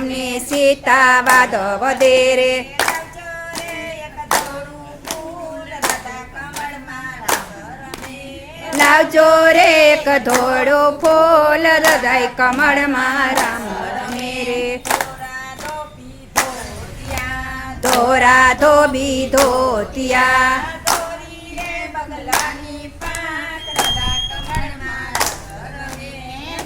રામને સીતા વાદવ દે રે લાવજો રે એક ધોળું ફૂલ, હૃદય કમળમાં રામ ધોરા ધોબી ધોતિયા.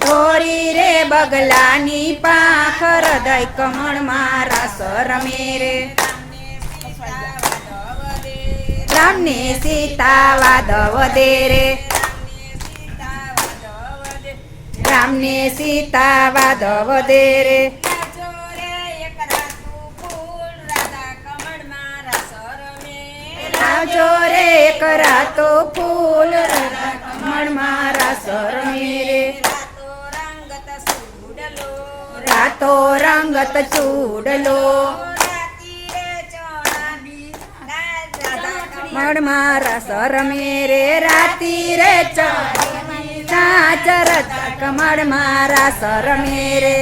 ધોરી રે બગલાની પાંખ હૃદય કમળ મારા રમે રે રામને સીતા વાદવ દે રે. રામને સીતા વાદવ દે રે. લાવજો રે એક રાતો ફૂલ. હૃદય કમળમાં રસ રાતો રંગત ચૂડલો. મળમાં મારા સર મેરે રાતી રે ચાચર કમળમાં રસ રમે રે.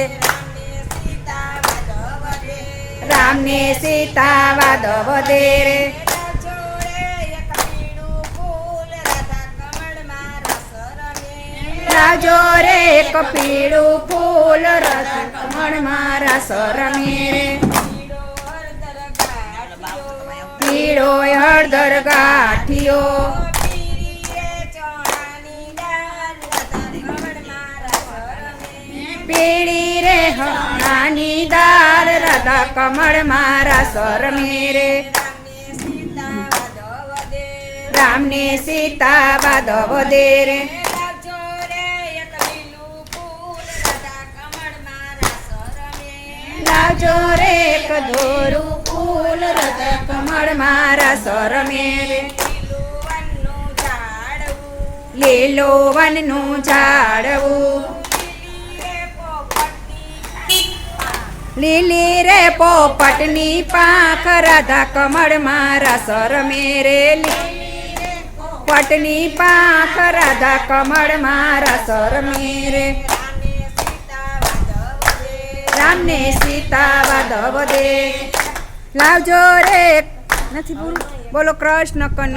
રામને સીતા લાજો રે એક પીળું ફૂલ રસ કમળમાં મારા રમે રે પીળો હળદર ગાંઠિયો પીળી રે હણાની દાર રાધા કમળ મારા રમે રે રામને સીતા વાદવ દે રે એક દોરું ફૂલ રત કમળ મારા રમે રે લીલો વનનું ઝાડવું. લીલી રે પોપટની પાંખ રાધા કમળ મારા સર મેરે પટની પાંખ રાધા કમળ મારા સર રે રામને સીતા વાદવ દે લાવજો રે નથી બોલું બોલો કૃષ્ણ કન